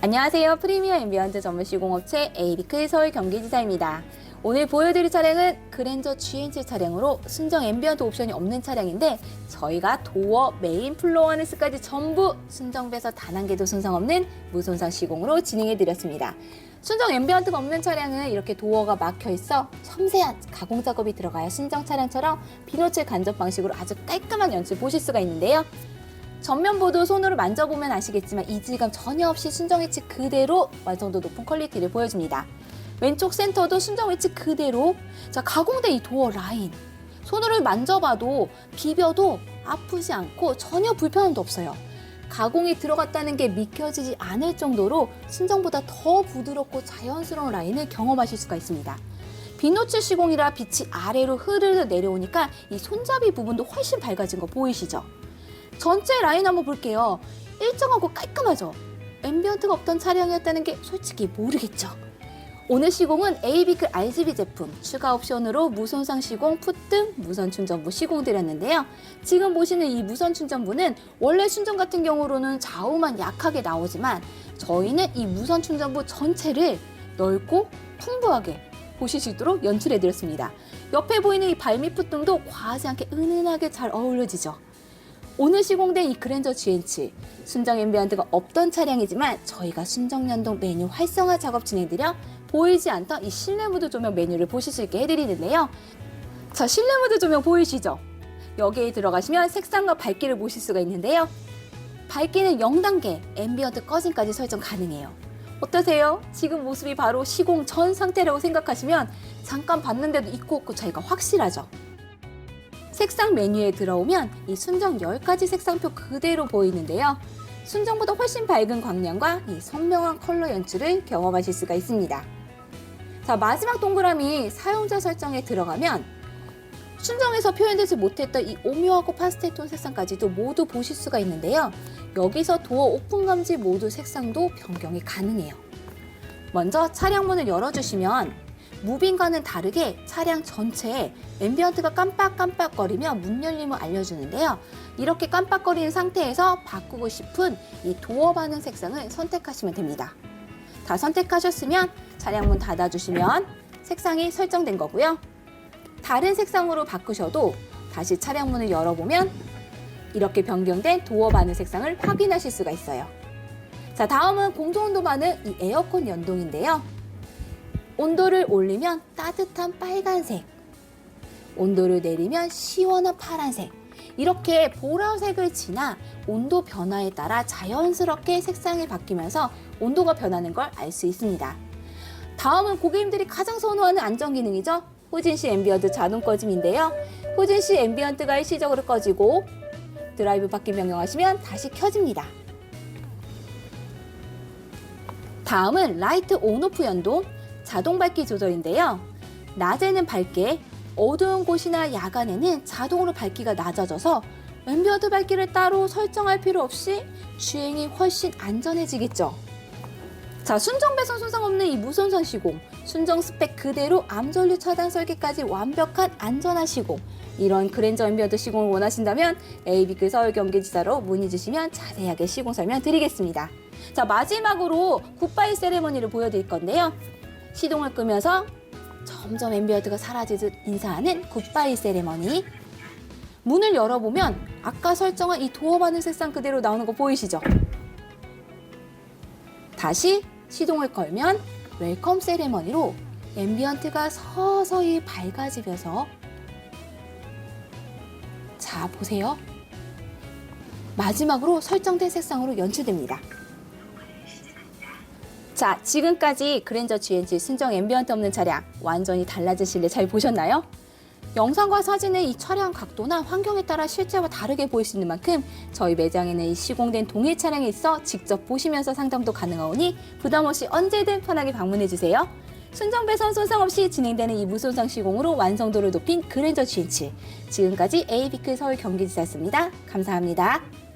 안녕하세요. 프리미어 앰비언트 전문 시공업체 에이비크 서울 경기지사입니다. 오늘 보여드릴 차량은 그랜저 GNC 차량으로 순정 앰비언트 옵션이 없는 차량인데 저희가 도어, 메인 플로어 하네스까지 전부 순정돼서 단 한 개도 손상 없는 무손상 시공으로 진행해드렸습니다. 순정 앰비언트가 없는 차량은 이렇게 도어가 막혀 있어 섬세한 가공 작업이 들어가야 순정 차량처럼 비노칠 간접 방식으로 아주 깔끔한 연출 보실 수가 있는데요. 전면보도 손으로 만져보면 아시겠지만 이 질감 전혀 없이 순정 위치 그대로 완성도 높은 퀄리티를 보여줍니다. 왼쪽 센터도 순정 위치 그대로 자 가공된 이 도어 라인 손으로 만져봐도 비벼도 아프지 않고 전혀 불편함도 없어요. 가공이 들어갔다는 게 믿겨지지 않을 정도로 순정보다 더 부드럽고 자연스러운 라인을 경험하실 수가 있습니다. 비노출 시공이라 빛이 아래로 흐르르 내려오니까 이 손잡이 부분도 훨씬 밝아진 거 보이시죠? 전체 라인 한번 볼게요. 일정하고 깔끔하죠? 앰비언트가 없던 차량이었다는 게 솔직히 모르겠죠? 오늘 시공은 AB크 RGB 제품 추가 옵션으로 무손상 시공 풋등 무선 충전부 시공 드렸는데요. 지금 보시는 이 무선 충전부는 원래 순정 같은 경우로는 좌우만 약하게 나오지만 저희는 이 무선 충전부 전체를 넓고 풍부하게 보실 수 있도록 연출해드렸습니다. 옆에 보이는 이 발밑 풋등도 과하지 않게 은은하게 잘 어우러지죠. 오늘 시공된 이 그랜저 GNC 순정 앰비언트가 없던 차량이지만 저희가 순정 연동 메뉴 활성화 작업 진행드려 보이지 않던 이 실내 무드 조명 메뉴를 보실 수 있게 해드리는데요. 자, 실내 무드 조명 보이시죠? 여기에 들어가시면 색상과 밝기를 보실 수가 있는데요. 밝기는 0단계, 앰비언트 꺼짐까지 설정 가능해요. 어떠세요? 지금 모습이 바로 시공 전 상태라고 생각하시면 잠깐 봤는데도 있고 없고 차이가 확실하죠? 색상 메뉴에 들어오면 이 순정 10가지 색상표 그대로 보이는데요. 순정보다 훨씬 밝은 광량과 이 선명한 컬러 연출을 경험하실 수가 있습니다. 자, 마지막 동그라미 사용자 설정에 들어가면 순정에서 표현되지 못했던 이 오묘하고 파스텔 톤 색상까지도 모두 보실 수가 있는데요. 여기서 도어 오픈 감지 모드 색상도 변경이 가능해요. 먼저 차량 문을 열어주시면 무빙과는 다르게 차량 전체에 앰비언트가 깜빡깜빡거리며 문 열림을 알려주는데요. 이렇게 깜빡거리는 상태에서 바꾸고 싶은 이 도어 반응 색상을 선택하시면 됩니다. 다 선택하셨으면 차량 문 닫아주시면 색상이 설정된 거고요. 다른 색상으로 바꾸셔도 다시 차량 문을 열어보면 이렇게 변경된 도어 반응 색상을 확인하실 수가 있어요. 자, 다음은 공조온도 반응 이 에어컨 연동인데요. 온도를 올리면 따뜻한 빨간색, 온도를 내리면 시원한 파란색. 이렇게 보라색을 지나 온도 변화에 따라 자연스럽게 색상이 바뀌면서 온도가 변하는 걸 알 수 있습니다. 다음은 고객님들이 가장 선호하는 안전 기능이죠. 후진시 앰비언트 자동 꺼짐인데요. 후진시 앰비언트가 일시적으로 꺼지고 드라이브 바퀴 명령하시면 다시 켜집니다. 다음은 라이트 온오프 연동 자동 밝기 조절인데요. 낮에는 밝게, 어두운 곳이나 야간에는 자동으로 밝기가 낮아져서 앰비언트 밝기를 따로 설정할 필요 없이 주행이 훨씬 안전해지겠죠. 자, 순정 배선 손상 없는 이 무손상 시공, 순정 스펙 그대로 암전류 차단 설계까지 완벽한 안전한 시공. 이런 그랜저 앰비언트 시공을 원하신다면 ABK 서울 경기지사로 문의 주시면 자세하게 시공 설명 드리겠습니다. 자, 마지막으로 굿바이 세레머니를 보여드릴 건데요. 시동을 끄면서 점점 앰비언트가 사라지듯 인사하는 굿바이 세레머니. 문을 열어보면 아까 설정한 이 도어 반응 색상 그대로 나오는 거 보이시죠? 다시 시동을 걸면 웰컴 세레머니로 앰비언트가 서서히 밝아지면서 자 보세요. 마지막으로 설정된 색상으로 연출됩니다. 자, 지금까지 그랜저 GNG 순정 앰비언트 없는 차량 완전히 달라진 실내 잘 보셨나요? 영상과 사진의 이 촬영 각도나 환경에 따라 실제와 다르게 보일 수 있는 만큼 저희 매장에는 이 시공된 동일 차량이 있어 직접 보시면서 상담도 가능하오니 부담 없이 언제든 편하게 방문해 주세요. 순정 배선 손상 없이 진행되는 이 무손상 시공으로 완성도를 높인 그랜저 GNG. 지금까지 에이비크 서울 경기지사였습니다. 감사합니다.